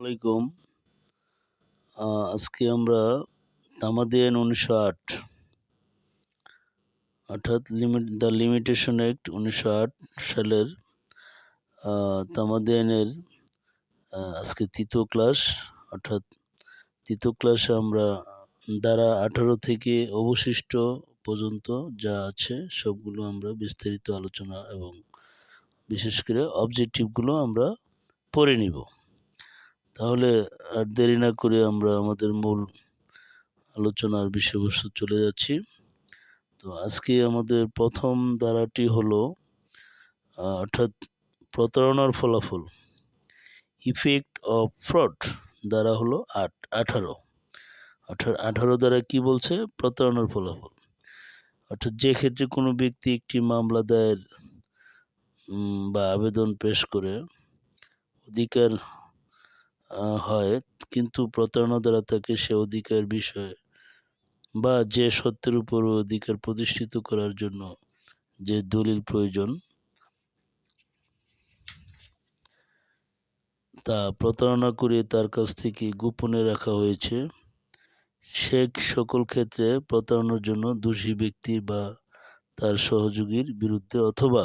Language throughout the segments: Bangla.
আলাইকুম। আজকে আমরা তামাদি আইন উনিশশো আট অর্থাৎ লিমিট দ্য লিমিটেশন অ্যাক্ট উনিশশো আট সালের আহ, তামাদি আইনের আজকে তৃতীয় ক্লাস অর্থাৎ তৃতীয় ক্লাসে আমরা দ্বারা আঠারো থেকে অবশিষ্ট পর্যন্ত যা আছে সবগুলো আমরা বিস্তারিত আলোচনা এবং বিশেষ করে অবজেক্টিভগুলো আমরা পড়ে নিব। তাহলে আর দেরি না করে আমরা আমাদের মূল আলোচনার বিষয়বস্তু চলে যাচ্ছি। তো আজকে আমাদের প্রথম ধারাটি হলো অর্থাৎ প্রতারণার ফলাফল। ইফেক্ট অফ ফ্রড দ্বারা হলো আট, আঠারো। অর্থাৎ আঠারো দ্বারা কি বলছে? প্রতারণার ফলাফল। অর্থাৎ যে ক্ষেত্রে কোনো ব্যক্তি একটি মামলা দায়ের বা আবেদন পেশ করে, অধিকার হয়, কিন্তু প্রতারণা দ্বারা তাকে সে অধিকার বিষয়ে বা যে সত্যের উপর অধিকার প্রতিষ্ঠিত করার জন্য যে দলিল প্রয়োজন, তা প্রতারণা করে তার কাছ থেকে গোপনে রাখা হয়েছে। সে সকল ক্ষেত্রে প্রতারণার জন্য দোষী ব্যক্তি বা তার সহযোগীর বিরুদ্ধে অথবা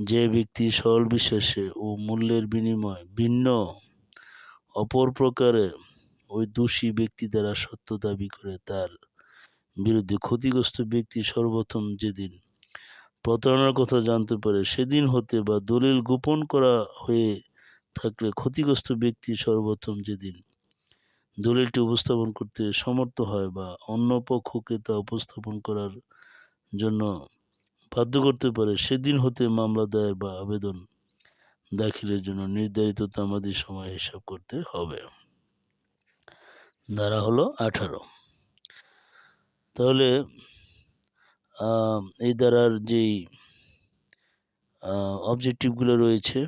যে ব্যক্তি সরল বিশ্বাসে ও মূল্যের বিনিময় ভিন্ন অপর প্রকারে ওই দোষী ব্যক্তি দ্বারা সত্য দাবি করে তার বিরুদ্ধে ক্ষতিগ্রস্ত ব্যক্তি সর্বপ্রথম যেদিন প্রতারণার কথা জানতে পারে, সেদিন হতে বা দলিল গোপন করা হয়ে থাকলে ক্ষতিগ্রস্ত ব্যক্তি সর্বপ্রথম যেদিন দলিলটি উপস্থাপন করতে সমর্থ হয় বা অন্য পক্ষকে তা উপস্থাপন করার জন্য বাধ্য করতে পারে, সেদিন হতে মামলা দায়ের বা আবেদন দাখিলের জন্য নির্ধারিত তামাদি সময় হিসাব করতে হবে। ধারা হলো আঠারো। তাহলে এই ধারার যেই অবজেক্টিভগুলো রয়েছে,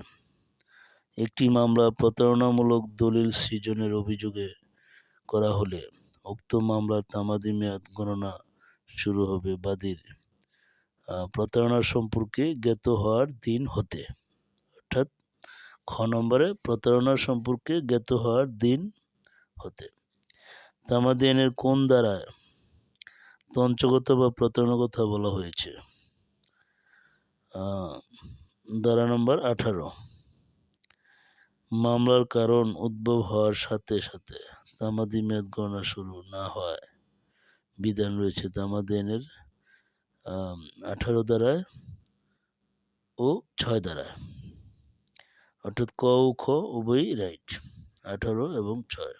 একটি মামলা প্রতারণামূলক দলিল সৃজনের অভিযোগে করা হলে উক্ত মামলার তামাদি মেয়াদ গণনা শুরু হবে বাদীর প্রতারণা সম্পর্কে জ্ঞাত হওয়ার দিন হতে। অর্থাৎ খ নম্বরে প্রতারণা সম্পর্কে জ্ঞাত হওয়ার দিন হতে। তামাদি আইনের কোন দ্বারায় তঞ্চগত বা প্রতারণার কথা বলা হয়েছে? দ্বারা নম্বর আঠারো। মামলার কারণ উদ্ভব হওয়ার সাথে সাথে তামাদি মেয়াদ গণনা শুরু না হয় বিধান রয়েছে তামাদি আইনের আঠারো দ্বারায় ও ছয় দ্বারায়। অর্থাৎ ক ও খ, উভয়ই রাইট আঠারো এবং ছয়।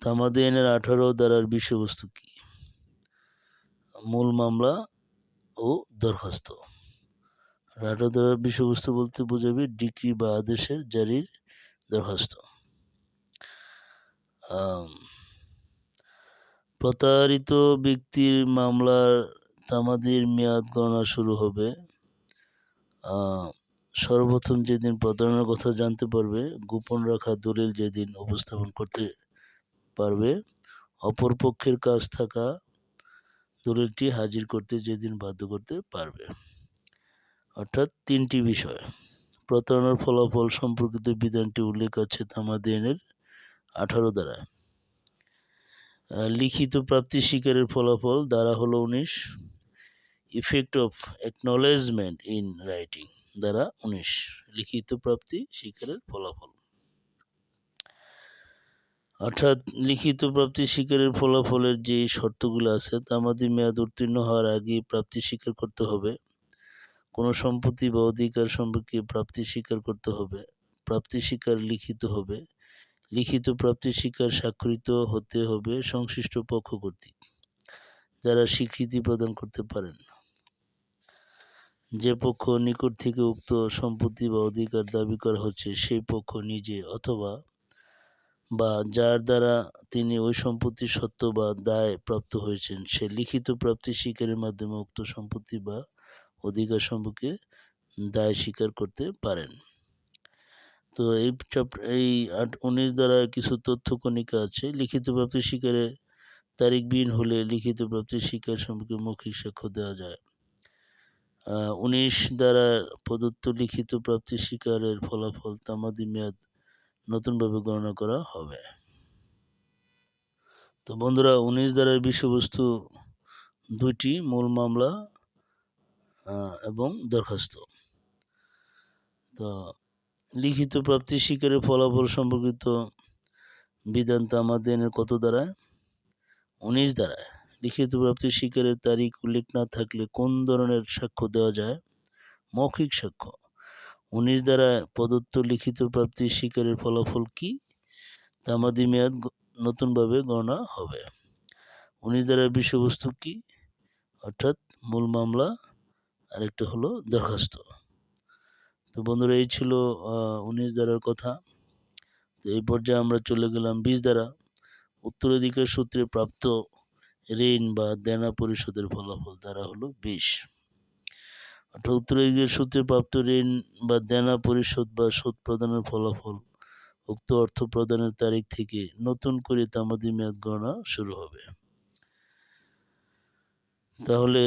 তামাদি আইনের আঠারো দ্বারার বিষয়বস্তু কি? মূল মামলা ও দরখাস্ত। আঠারো দ্বারার বিষয়বস্তু বলতে বোঝাবে ডিক্রি বা আদেশের জারির দরখাস্ত। প্রতারিত ব্যক্তির মামলার তামাদির মেয়াদ গণনা শুরু হবে সর্বপ্রথম যেদিন প্রতারণার কথা জানতে পারবে, গোপন রাখা দলিল যেদিন উপস্থাপন করতে পারবে, অপর পক্ষের কাছ থাকা দলিলটি হাজির করতে যেদিন বাধ্য করতে পারবে। অর্থাৎ তিনটি বিষয়। প্রতারণার ফলাফল সম্পর্কিত বিধানটি উল্লেখ আছে তামাদি আইনের আঠারো দ্বারা। লিখিত প্রাপ্তি স্বীকারের ফলাফল দ্বারা হলো উনিশ। Effect of acknowledgement in writing দ্বারা উনিশ লিখিত প্রাপ্তি শিকারের ফলাফল। অর্থাৎ লিখিত প্রাপ্তি শিকারের ফলাফলের যে শর্তগুলো আছে তামাদি মেয়াদ উত্তীর্ণ হওয়ার আগে প্রাপ্তি স্বীকার করতে হবে। কোনো সম্পত্তি বা অধিকার সম্পর্কে প্রাপ্তি স্বীকার করতে হবে। প্রাপ্তি স্বীকার লিখিত হবে। লিখিত প্রাপ্তি স্বীকার স্বাক্ষরিত হতে হবে সংশ্লিষ্ট পক্ষ কর্তৃক, যারা স্বীকৃতি প্রদান করতে পারেন। যে পক্ষ নিকট থেকে উক্ত সম্পত্তি বা অধিকার দাবি করা হচ্ছে, সেই পক্ষ নিজে অথবা বা যার দ্বারা তিনি ওই সম্পত্তির সত্য বা দায় প্রাপ্ত হয়েছেন, সে লিখিত প্রাপ্তি স্বীকারের মাধ্যমে উক্ত সম্পত্তি বা অধিকার সম্পর্কে দায় স্বীকার করতে পারেন। তো এই এই আট, উনিশ দ্বারা কিছু তথ্য কণিকা আছে। লিখিত প্রাপ্তি স্বীকারের তারিখবিহীন হলে লিখিত প্রাপ্তি স্বীকার সম্পর্কে মৌখিক সাক্ষ্য দেওয়া যায়। উনিশ দ্বারা প্রদত্ত লিখিত প্রাপ্তি স্বীকারের ফলাফল তামাদি মেয়াদ নতুনভাবে গণনা করা হবে। তো বন্ধুরা, উনিশ ধারার বিষয়বস্তু দুইটি মূল মামলা এবং দরখাস্ত। তো লিখিত প্রাপ্তি স্বীকারের ফলাফল সম্পর্কিত বিধান তামাদেনের কত দ্বারায় উনিশ দ্বারায় লিখিত প্রাপ্তি স্বীকারের তারিখ উল্লেখ না থাকলে কোন ধরনের সাক্ষ্য দেওয়া যায়? মৌখিক সাক্ষ্য। উনিশ দ্বারা প্রদত্ত লিখিত প্রাপ্তি স্বীকারের ফলাফল কি? তামাদি মেয়াদ নতুনভাবে গণনা হবে। উনিশ দ্বারার বিষয়বস্তু কি? অর্থাৎ মূল মামলা, আরেকটা হলো দরখাস্ত। তো বন্ধুরা, এই ছিল উনিশ দ্বারার কথা। তো এই পর্যায়ে আমরা চলে গেলাম বিশ দ্বারা। উত্তরাধিকার সূত্রে প্রাপ্ত ঋণ বা দেনা পরিশোধের ফলাফল দ্বারা হলো বিশ। অর্থাৎ উত্তরাধিকার সূত্রে প্রাপ্ত ঋণ বা দেনা পরিশোধ বা সুদ প্রদানের ফলাফল উক্ত অর্থ প্রদানের তারিখ থেকে নতুন করে তামাদি মেয়াদ গণনা শুরু হবে। তাহলে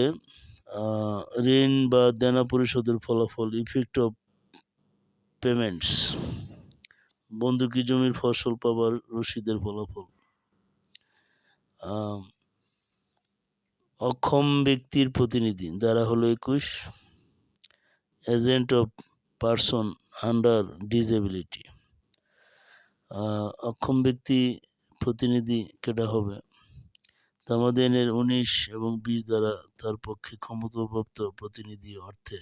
ঋণ বা দেনা পরিশোধের ফলাফল ইফেক্ট অফ পেমেন্টস বন্ধুকি জমির ফসল পাবার রসিদের ফলাফল অক্ষম ব্যক্তির প্রতিনিধি। দ্বারা হলো একুশ। Agent of person under disability অক্ষম ব্যক্তি প্রতিনিধি কেটা হবে? তামাদেনের উনিশ এবং বিশ দ্বারা তার পক্ষে ক্ষমতাপ্রাপ্ত প্রতিনিধি অর্থে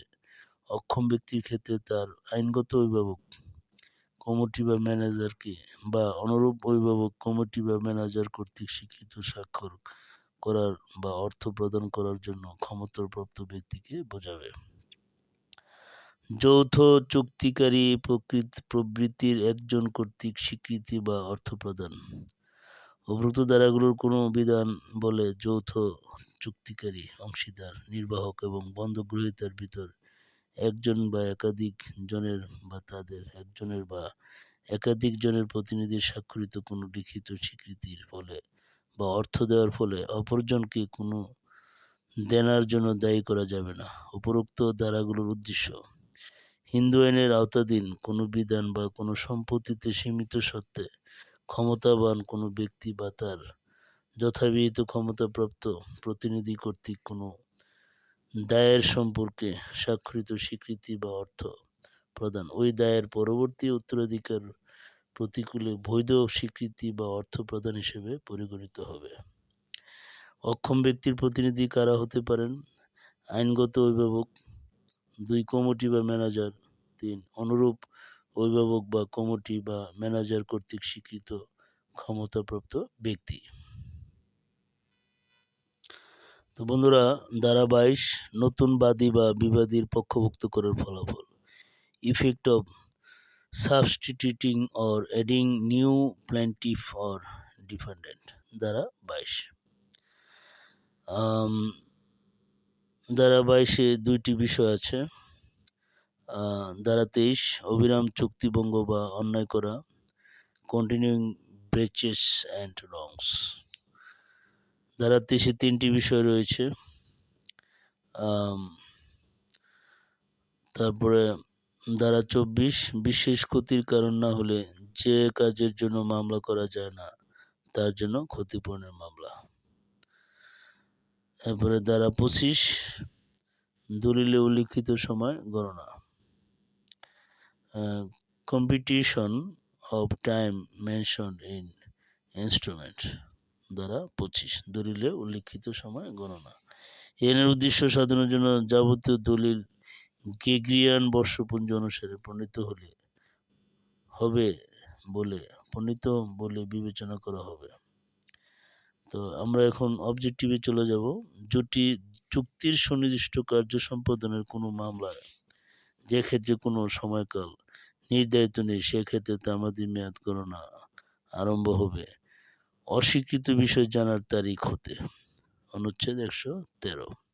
অক্ষম ব্যক্তির ক্ষেত্রে তার আইনগত অভিভাবক কমিটি বা ম্যানেজারকে বা অনুরূপ অভিভাবক কমিটি বা ম্যানেজার কর্তৃক স্বীকৃত স্বাক্ষর করার বা অর্থ প্রদান করার জন্য ক্ষমতাপ্রাপ্ত ব্যক্তিকে বোঝাবে। যৌথ চুক্তিকারী প্রকৃত প্রবৃত্তির একজন কর্তৃক স্বীকৃতি বা অর্থ প্রদান। উপরোক্ত ধারাগুলোর কোনো বিধান বলে যৌথ চুক্তিকারী, অংশীদার, নির্বাহক এবং বন্ধগ্রহীতার ভিতর একজন বা একাধিক জনের বা তাদের একজনের বা একাধিক জনের প্রতিনিধির স্বাক্ষরিত কোনো লিখিত স্বীকৃতির ফলে বা অর্থ দেওয়ার ফলে অপরজনকে কোনো দেনার জন্য দায়ী করা যাবে না। উপরোক্ত ধারাগুলোর উদ্দেশ্য। হিন্দু আইনের আওতাধীন কোনো বিধান বা কোনো সম্পত্তিতে সীমিত সত্ত্বে ক্ষমতাবান কোনো ব্যক্তি বা তার যথাবিহিত ক্ষমতাপ্রাপ্ত প্রতিনিধি কর্তৃক কোনো দায়ের সম্পর্কে স্বাক্ষরিত স্বীকৃতি বা অর্থ প্রদান। ওই দায়ের পরবর্তী উত্তরাধিকার প্রতিকূলে বৈধ স্বীকৃতি বা অর্থ প্রদান হিসেবে পরিগণিত হবে। অক্ষম ব্যক্তির প্রতিনিধি কারা হতে পারেন? আইনগত অভিভাবক দুই, কমিটি বা ম্যানেজার তিন, অনুরূপ অভিভাবক বা কমিটি বা ম্যানেজার কর্তৃক স্বীকৃত ক্ষমতাপ্রাপ্ত ব্যক্তি। তো বন্ধুরা, ধারা বাইশ, নতুন বাদী বা বিবাদীর পক্ষভুক্ত করার ফলাফল। Effect of substituting or adding new plaintiff or defendant দ্বারা বাইশ। দ্বারা বাইশে দুইটি বিষয় আছে। দ্বারা তেইশ, অবিরাম চুক্তিভঙ্গ বা অন্যায় করা কন্টিনিউইং ব্রেচেস অ্যান্ড রংস দ্বারা তেইশে তিনটি বিষয় রয়েছে। তারপরে ধারা চব্বিশ বিশেষ ক্ষতির কারণ না হলে যে কাজের জন্য মামলা করা যায় না, তার জন্য ক্ষতিপূরণের মামলা। এরপরে ধারা পঁচিশ দলিলে উল্লিখিত সময় গণনা। Computation of time mention in instrument দ্বারা পঁচিশ দলিলে উল্লিখিত সময় গণনা। এনের উদ্দেশ্য সাধনের জন্য যাবতীয় দলিল গেগ্রিয়ান বর্ষপুঞ্জ অনুসারে প্রণীত হলে হবে বলে, প্রণীত বলে বিবেচনা করা হবে। তো আমরা এখন অবজেক্টিভে চলে যাব। জুটি চুক্তির সুনির্দিষ্ট কার্য সম্পাদনের কোনো মামলায় যে ক্ষেত্রে কোনো সময়কাল নির্ধারিত নেই সেক্ষেত্রে তামাদি মেয়াদ গণনা আরম্ভ হবে। অস্বীকৃত বিষয় জানার তারিখ হতে। অনুচ্ছেদ একশো তেরো।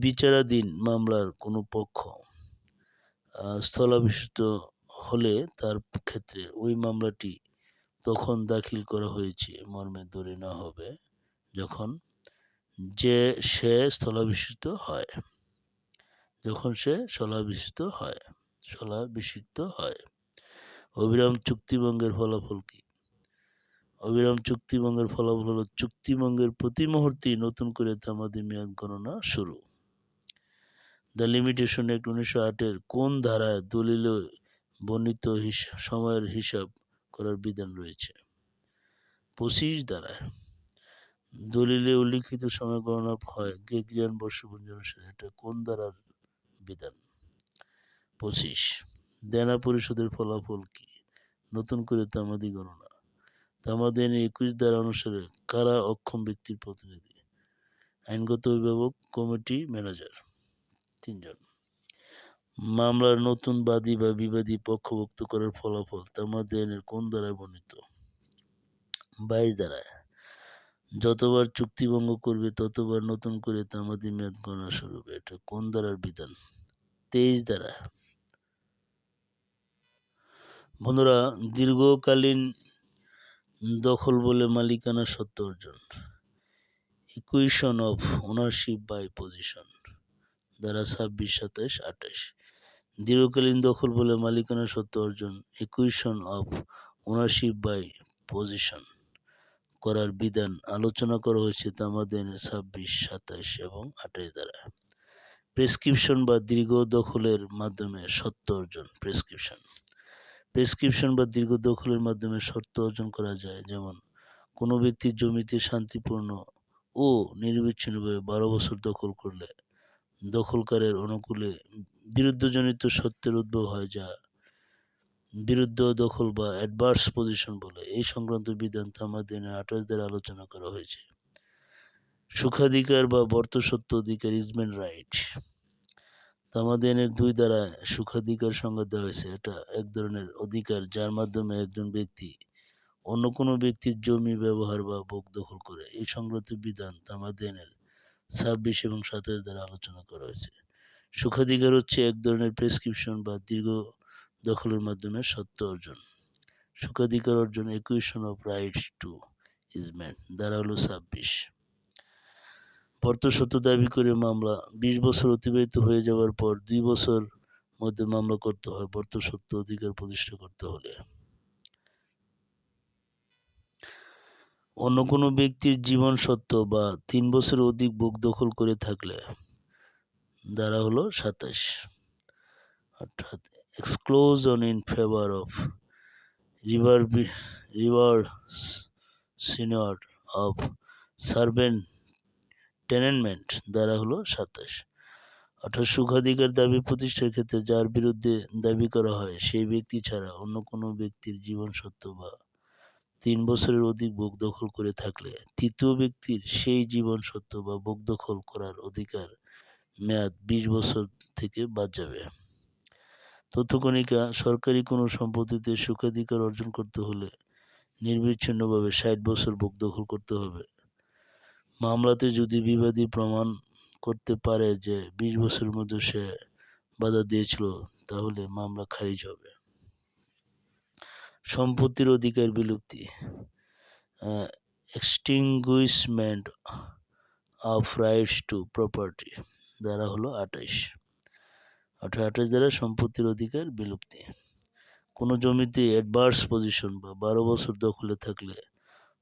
বিচারাধীন মামলার কোনো পক্ষ স্থলাভিষিত হলে তার ক্ষেত্রে ওই মামলাটি তখন দাখিল করা হয়েছে, মর্মে ধরে না হবে যখন যে সে স্থলাভিষিক্ত হয়। যখন সে স্থলাভিষিক্ত হয় স্থলাভিষিক্ত হয়। অবিরাম চুক্তিভঙ্গের ফলাফল কি? অবিরাম চুক্তিভঙ্গের ফলাফল হলো, চুক্তিভঙ্গের প্রতি মুহূর্তেই নতুন করে তামাদি মেয়াদ গণনা শুরু। দ্য লিমিটেশন অ্যাক্ট উনিশশো আটের কোন ধারায় দলিল বর্ণিত সময়ের হিসাব করার বিধান রয়েছে? পঁচিশ ধারায় দলিলে উল্লিখিত সময় গণনা হয় গ্রেগরিয়ান বর্ষপঞ্জি অনুসারে এটা কোন ধারার বিধান? পঁচিশ। দেনা পরিশোধের ফলাফল কি? নতুন করে তামাদি গণনা। তামাদি একুশ ধারা অনুসারে কারা অক্ষম ব্যক্তির প্রতিনিধি? আইনগত অভিভাবক, কমিটি ম্যানেজার। তিনজন। মামলার নতুন বাদী বা বিবাদী পক্ষভুক্ত করার ফলাফল তামাদি আইনের কোন ধারায় বর্ণিত? বাইশ দ্বারায়। যতবার চুক্তিভঙ্গ করবে, ততবার নতুন করে তামাদি মেয়াদ গণনা শুরু হবে। এটা কোন দ্বারার বিধান? তেইশ দ্বারা বন্ধুরা, দীর্ঘকালীন দখল বলে মালিকানা সত্ত্ব অর্জন। Acquisition of ownership by possession দ্বারা ছাব্বিশ সাতাশ আঠাশ দীর্ঘকালীন দখল বলে মালিকানা সত্ত্ব অর্জন acquisition of ownership by possession করার বিধান আলোচনা করা হয়েছে তামাদের ছাব্বিশ সাতাশ এবং আঠাশ দ্বারা। প্রেসক্রিপশন বা দীর্ঘ দখলের মাধ্যমে সত্য অর্জন প্রেসক্রিপশন প্রেসক্রিপশন বা দীর্ঘ দখলের মাধ্যমে শর্ত অর্জন করা যায়। যেমন, কোনো ব্যক্তির জমিতে শান্তিপূর্ণ ও নির্বিচ্ছিন্নভাবে বারো বছর দখল করলে দখলকারের অনুকূলে বিরুদ্ধজনিত সত্যের উদ্ভব হয় যা বিরুদ্ধ দখল বা অ্যাডভার্স পজিশন বলে। এই সংক্রান্ত বিধান তামাদিনের আঠাশ দ্বারা আলোচনা করা হয়েছে। সুখাধিকার বা বর্তসত্ত্ব অধিকার ইজমেন্ট রাইট তামাদিনের দুই দ্বারা সুখাধিকার সংজ্ঞা দেওয়া হয়েছে। এটা এক ধরনের অধিকার, যার মাধ্যমে একজন ব্যক্তি অন্য কোনো ব্যক্তির জমি ব্যবহার বা ভোগ দখল করে। এই সংক্রান্ত বিধান তামাদিনের ছাব্বিশ এবং সাতাশ দ্বারা আলোচনা করা হয়েছে। সুখাধিকার হচ্ছে এক ধরনের প্রেসক্রিপশন বা দীর্ঘ দখলের মাধ্যমে সত্য অর্জন। সুখাধিকার অর্জন acquisition of rights to easement দ্বারা হলো ছাব্বিশ। সত্য দাবি করে মামলা। বিশ বছর অতিবাহিত হয়ে যাওয়ার পর দুই বছর মধ্যে মামলা করতে হয় সত্য অধিকার প্রতিষ্ঠা করতে হলে। অন্য কোনো ব্যক্তির জীবন সত্য বা তিন বছর অধিক বুক দখল করে থাকলে দ্বারা হলো সাতাশ। অর্থাৎ exclusion in favour of river river senior of servant tenement দ্বারা হলো সাতাশ। অর্থাৎ সুখাধিকার দাবি প্রতিষ্ঠার ক্ষেত্রে যার বিরুদ্ধে দাবি করা হয়, সেই ব্যক্তি ছাড়া অন্য কোনো ব্যক্তির জীবন সত্য বা তিন বছরের অধিক ভোগ দখল করে থাকলে তৃতীয় ব্যক্তির সেই জীবন সত্য বা ভোগ দখল করার অধিকার মেয়াদ বিশ বছর থেকে বাদ যাবে। তথ্যকণিকা, সরকারি কোনো সম্পত্তিতে সুখাধিকার অর্জন করতে হলে নির্বিচ্ছিন্নভাবে ষাট বছর ভোগ দখল করতে হবে। মামলাতে যদি বিবাদী প্রমাণ করতে পারে যে বিশ বছরের মধ্যে সে বাধা দিয়েছিল, তাহলে মামলা খারিজ হবে। সম্পত্তির অধিকার বিলুপ্তি। Extinguishment of rights to property দ্বারা হলো আঠাইশ আঠারো, আঠাশ দ্বারা সম্পত্তির অধিকার বিলুপ্তি। কোনো জমিতে অ্যাডভার্স পজিশন বা বারো বছর দখলে থাকলে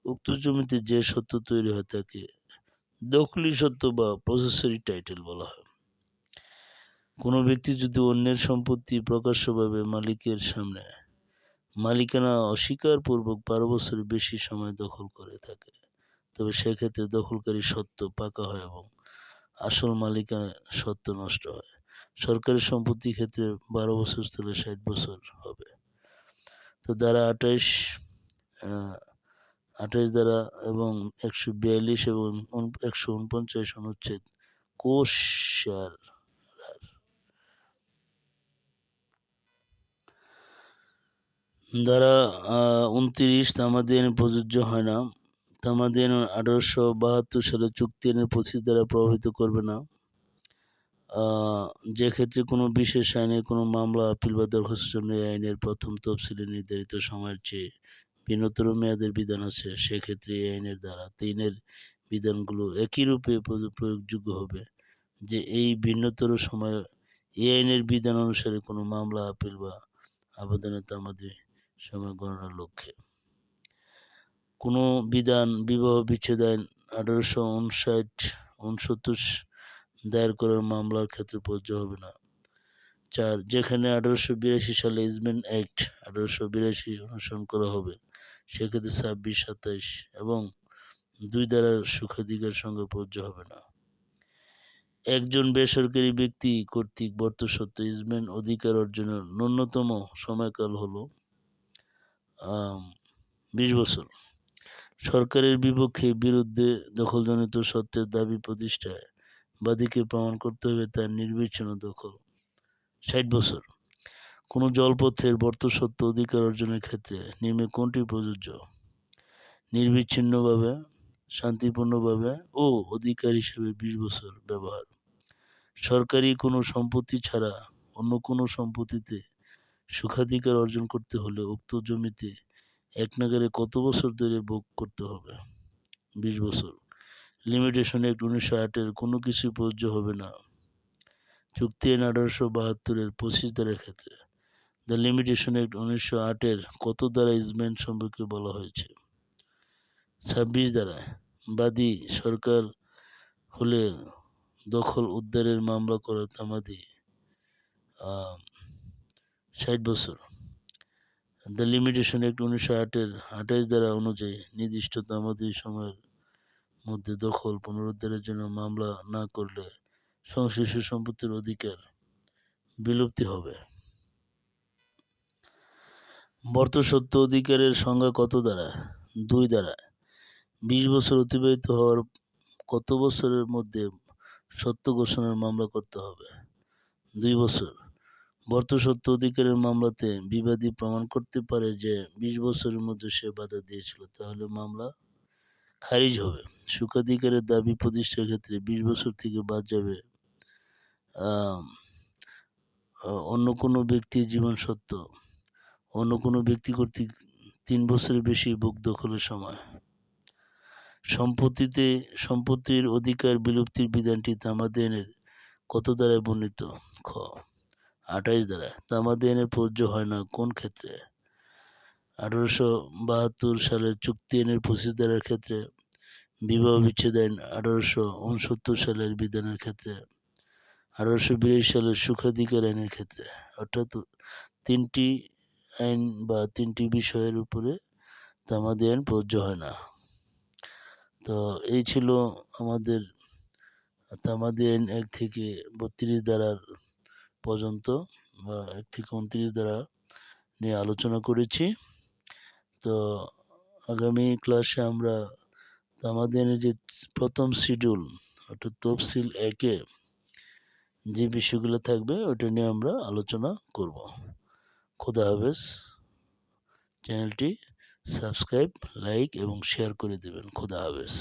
উক্ত জমিতে যে সত্য তৈরি হয় তাকে দখলি সত্য বা প্রসেসরি টাইটেল বলা হয়। কোনো ব্যক্তি যদি অন্যের সম্পত্তি প্রকাশ্যভাবে মালিকের সামনে, মালিকানা অস্বীকারপূর্বক বারো বছরের বেশি সময় দখল করে থাকে, তবে সেক্ষেত্রে দখলকারী সত্য পাকা হয় এবং আসল মালিকানা সত্য নষ্ট হয়। সরকারি সম্পত্তির ক্ষেত্রে বারো বছর স্থলে ষাট বছর হবে। তো দ্বারা আঠাইশ আঠাইশ দ্বারা এবং একশো বিয়াল্লিশ এবং একশো উনপঞ্চাশ অনুচ্ছেদ। কোষ দ্বারা উনত্রিশ তামাদি আইন প্রযোজ্য হয় না। তামাদি আইন আঠারোশো বাহাত্তর সালে চুক্তি আইনের পঁচিশ দ্বারা প্রভাবিত করবে না। যে ক্ষেত্রে কোনো বিশেষ আইনের কোনো মামলা, আপিল বা দরখাস্তের জন্য এই আইনের প্রথম তফসিলে নির্ধারিত সময়ের চেয়ে ভিন্নতর মেয়াদের বিধান আছে, সেক্ষেত্রে এই আইনের দ্বারা তিনের বিধানগুলো একই রূপে প্রয়োগযোগ্য হবে। যে এই ভিন্নতর সময়, এই আইনের বিধান অনুসারে কোনো মামলা, আপিল বা আবেদনের তামাদি সময় গণনার লক্ষ্যে। কোনো বিধান, বিবাহ বিচ্ছেদ আইন আঠারোশো উনষাট উনসত্তর দায়ের করার মামলার ক্ষেত্রে প্রযোজ্য হবে না। চার, যেখানে আঠারোশো বিরাশি সালে ইজমেন্ট অ্যাক্ট আঠারোশো বিরাশি অনুসরণ করা হবে। সেক্ষেত্রে ছাব্বিশ, সাতাইশ এবং দুই দ্বারার সুখাধিকার সঙ্গে প্রযোজ্য হবে না। একজন বেসরকারি ব্যক্তি কর্তৃক বর্তসত্ত্ব ইজমেন্ট অধিকার অর্জনের ন্যূনতম সময়কাল হল বিশ বছর। সরকারের বিপক্ষে বিরুদ্ধে দখলজনিত সত্ত্বের দাবি প্রতিষ্ঠায় বাদীকে প্রমাণ করতে হবে তার নির্বিচ্ছিন্ন দখল। ষাট বছর। কোনো জলপথের বর্তসত্ত্ব অধিকার অর্জনের ক্ষেত্রে নিম্নে কোনটি প্রযোজ্য? নির্বিচ্ছিন্নভাবে, শান্তিপূর্ণভাবে ও অধিকার হিসেবে বিশ বছর ব্যবহার। সরকারি কোনো সম্পত্তি ছাড়া অন্য কোনো সম্পত্তিতে সুখাধিকার অর্জন করতে হলে উক্ত জমিতে এক নাগারে কত বছর ধরে ভোগ করতে হবে? বিশ বছর। লিমিটেশন অ্যাক্ট উনিশশো আটের কোনো কিছু প্রযোজ্য হবে না। চুক্তি আইন আঠারোশো বাহাত্তরের পঁচিশ ধারার ক্ষেত্রে। দ্য লিমিটেশন অ্যাক্ট উনিশশো আটের কত দ্বারা ইজমেন্ট সম্পর্কে বলা হয়েছে? ছাব্বিশ দ্বারা। বাদী সরকার হলে দখল উদ্ধারের মামলা করার তামাদি ষাট বছর। দ্য লিমিটেশন অ্যাক্ট উনিশশো আটের আঠাইশ দ্বারা অনুযায়ী নির্দিষ্ট তামাদি সময়ের মধ্যে দখল পুনরুদ্ধারের জন্য মামলা না করলে সংশ্লিষ্ট সম্পত্তির অধিকার বিলুপ্তি হবে। বর্তসত্ত্ব অধিকারের সংজ্ঞা কত দ্বারা? দুই দ্বারা। বিশ বছর অতিবাহিত হওয়ার কত বছরের মধ্যে সত্য ঘোষণার মামলা করতে হবে? দুই বছর। বর্তসত্ত্ব অধিকারের মামলাতে বিবাদী প্রমাণ করতে পারে যে বিশ বছরের মধ্যে সে বাধা দিয়েছিল, তাহলে মামলা খারিজ হবে। সুখাধিকারের দাবি প্রতিষ্ঠার ক্ষেত্রে বিশ বছর থেকে বাদ যাবে অন্য কোনো ব্যক্তির জীবন সত্য। অন্য কোনো ব্যক্তি কর্তৃক তিন বছরের বেশি বুক দখলের সময়। সম্পত্তিতে, সম্পত্তির অধিকার বিলুপ্তির বিধানটি তামাদেনের কত দ্বারায় বর্ণিত? খ আঠাইশ দ্বারা। তামাদেনের প্রযোজ্য হয় না কোন ক্ষেত্রে? আঠারোশো বাহাত্তর সালের চুক্তি আইনের পঁচিশ দ্বারার ক্ষেত্রে। বিবাহ বিচ্ছেদ আইন আঠারোশো উনসত্তর সালের বিধানের ক্ষেত্রে। আঠারোশো বিরাশি সালের সুখাধিকার আইনের ক্ষেত্রে। অর্থাৎ তিনটি আইন বা তিনটি বিষয়ের উপরে তামাদি আইন প্রযোজ্য হয় না। তো এই ছিল আমাদের তামাদি আইন এক থেকে বত্রিশ দ্বারার পর্যন্ত বা এক থেকে উনত্রিশ দ্বারা নিয়ে আলোচনা করেছি। তো আগামী ক্লাসে আমরা তামাদি আইনের যে প্রথম শিডিউল অর্থাৎ তফসিল একে যে বিষয়গুলো থাকবে ওটা নিয়ে আমরা আলোচনা করব। খোদা হাফেজ। চ্যানেলটি সাবস্ক্রাইব লাইক এবং শেয়ার করে দেবেন। খোদা হাফেজ।